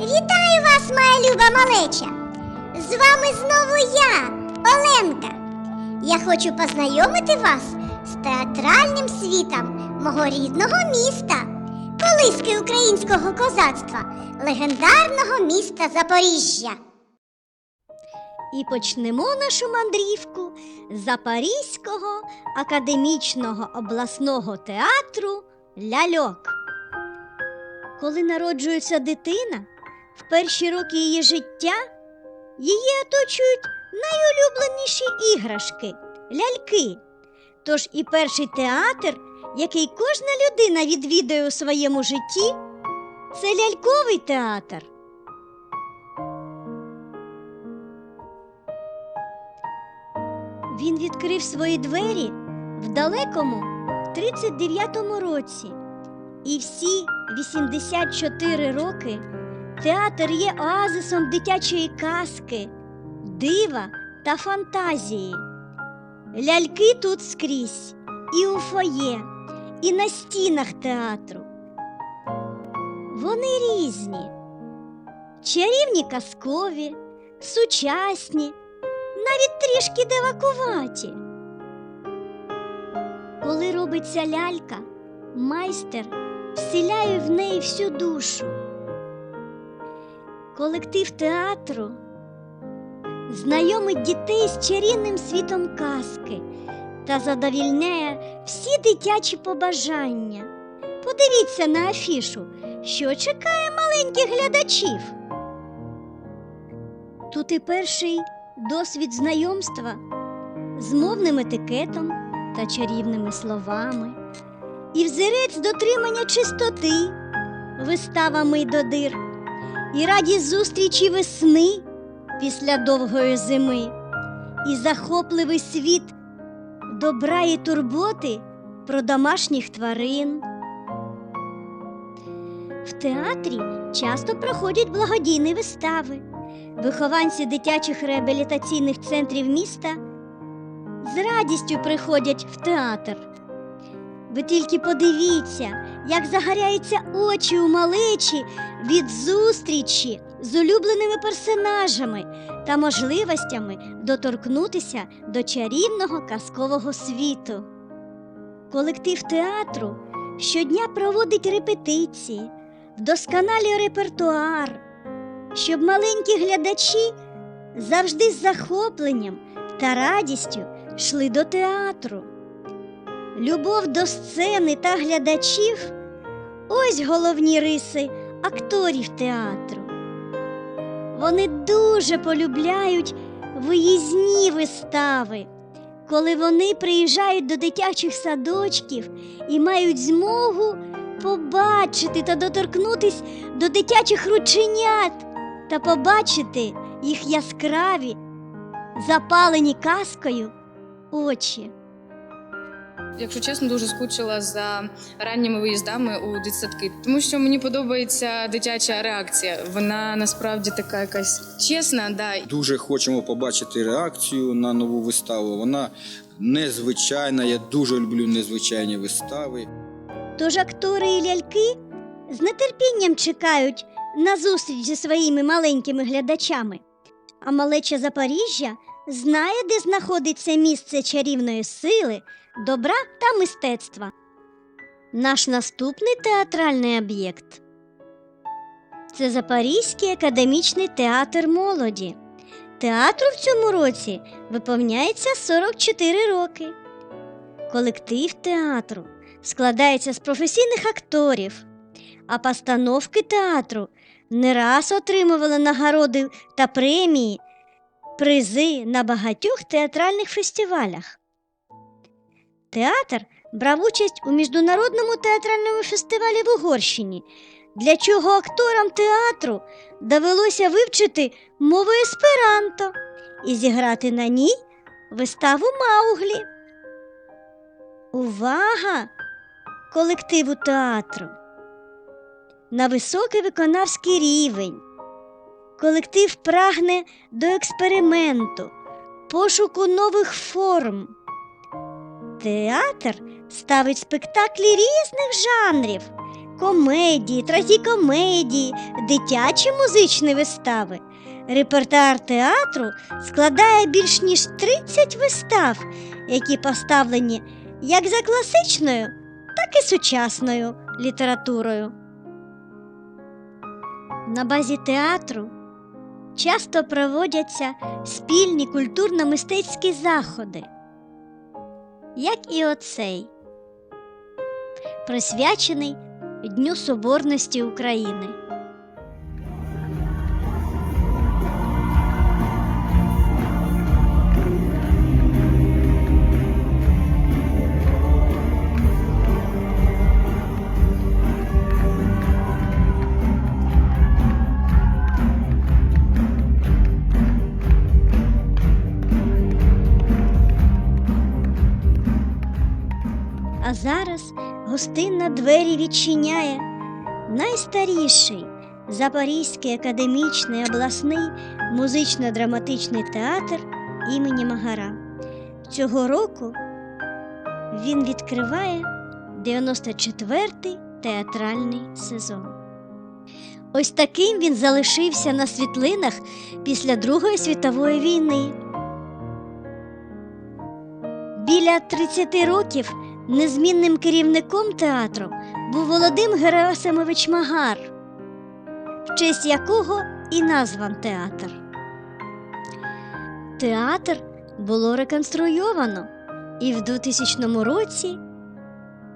Вітаю вас, моя люба малеча! З вами знову я, Оленка. Я хочу познайомити вас з театральним світом мого рідного міста, колиски українського козацтва, легендарного міста Запоріжжя. І почнемо нашу мандрівку Запорізького академічного обласного театру Ляльок. Коли народжується дитина, в перші роки її життя її оточують найулюбленіші іграшки ляльки. Тож і перший театр, який кожна людина відвідує у своєму житті, це ляльковий театр. Він відкрив свої двері в далекому 39-му році. І всі 84 роки театр є оазисом дитячої казки, дива та фантазії. Ляльки тут скрізь, і у фоє, і на стінах театру. Вони різні, чарівні казкові, сучасні, навіть трішки девакуваті. Коли робиться лялька, майстер вселяє в неї всю душу. Колектив театру знайомить дітей з чарівним світом казки та задовільняє всі дитячі побажання. Подивіться на афішу, що чекає маленьких глядачів. Тут і перший досвід знайомства з мовним етикетом та чарівними словами, і взірець дотримання чистоти, вистава «Мий до дир, і радість зустрічі весни після довгої зими, і захопливий світ добра і турботи про домашніх тварин. В театрі часто проходять благодійні вистави. Вихованці дитячих реабілітаційних центрів міста з радістю приходять в театр. Ви тільки подивіться, як загоряються очі у малечі від зустрічі з улюбленими персонажами та можливостями доторкнутися до чарівного казкового світу. Колектив театру щодня проводить репетиції, вдосконалює репертуар, щоб маленькі глядачі завжди з захопленням та радістю йшли до театру. Любов до сцени та глядачів ось головні риси акторів театру. Вони дуже полюбляють виїзні вистави, коли вони приїжджають до дитячих садочків і мають змогу побачити та доторкнутись до дитячих рученят та побачити їх яскраві, запалені казкою очі. Якщо чесно, дуже скучила за ранніми виїздами у дитсадки, тому що мені подобається дитяча реакція. Вона насправді така якась чесна, да. Дуже хочемо побачити реакцію на нову виставу. Вона незвичайна. Я дуже люблю незвичайні вистави. Тож актори і ляльки з нетерпінням чекають на зустріч зі своїми маленькими глядачами. А малеча Запоріжжя знає, де знаходиться місце чарівної сили, добра та мистецтва. Наш наступний театральний об'єкт це Запорізький академічний театр молоді. Театру в цьому році виповняється 44 роки. Колектив театру складається з професійних акторів, а постановки театру не раз отримували нагороди та премії, призи на багатьох театральних фестивалях. Театр брав участь у міжнародному театральному фестивалі в Угорщині, для чого акторам театру довелося вивчити мову есперанто і зіграти на ній виставу Мауглі. Увага! колективу театру на високий виконавський рівень. Колектив прагне до експерименту, пошуку нових форм. Театр ставить спектаклі різних жанрів, комедії, трагікомедії, дитячі музичні вистави. Репертуар театру складає більш ніж 30 вистав, які поставлені як за класичною, так і сучасною літературою. На базі театру часто проводяться спільні культурно-мистецькі заходи, як і оцей, присвячений Дню Соборності України. Зараз гостинна двері відчиняє найстаріший Запорізький академічний обласний музично-драматичний театр імені Магара. Цього року він відкриває 94-й театральний сезон. Ось таким він залишився на світлинах після Другої світової війни. Біля 30 років незмінним керівником театру був Володимир Герасимович Магар, в честь якого і назван театр. Театр було реконструйовано, і в 2000 році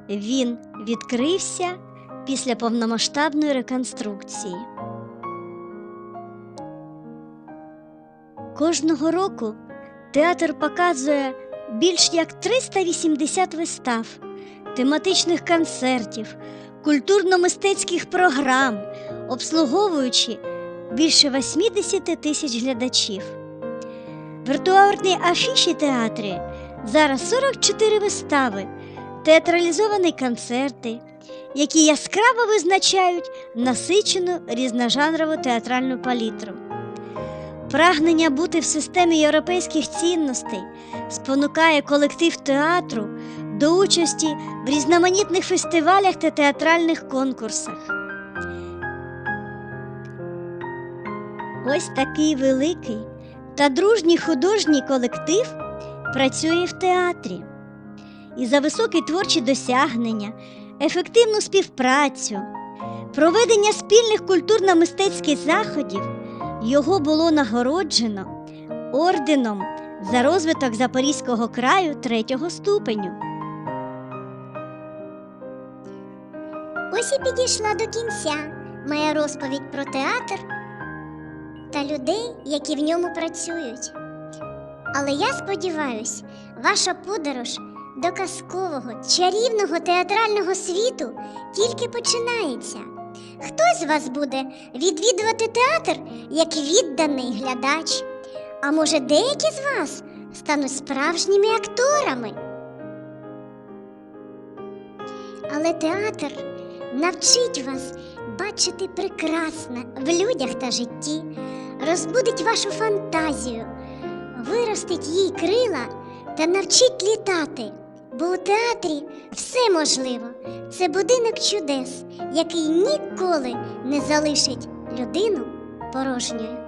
він відкрився після повномасштабної реконструкції. Кожного року театр показує більш як 380 вистав, тематичних концертів, культурно-мистецьких програм, обслуговуючи більше 80 тисяч глядачів. В віртуарній афіші театрі зараз 44 вистави, театралізовані концерти, які яскраво визначають насичену різножанрову театральну палітру. Прагнення бути в системі європейських цінностей спонукає колектив театру до участі в різноманітних фестивалях та театральних конкурсах. Ось такий великий та дружній художній колектив працює в театрі. І за високі творчі досягнення, ефективну співпрацю, проведення спільних культурно-мистецьких заходів його було нагороджено орденом за розвиток Запорізького краю третього ступеню. Ось і підійшла до кінця моя розповідь про театр та людей, які в ньому працюють. Але я сподіваюсь, ваша подорож до казкового, чарівного театрального світу тільки починається. Хтось з вас буде відвідувати театр як відданий глядач, а може деякі з вас стануть справжніми акторами. Але театр навчить вас бачити прекрасне в людях та житті, розбудить вашу фантазію, виростить їй крила та навчить літати. Бо у театрі все можливо. Це будинок чудес, який ніколи не залишить людину порожньою.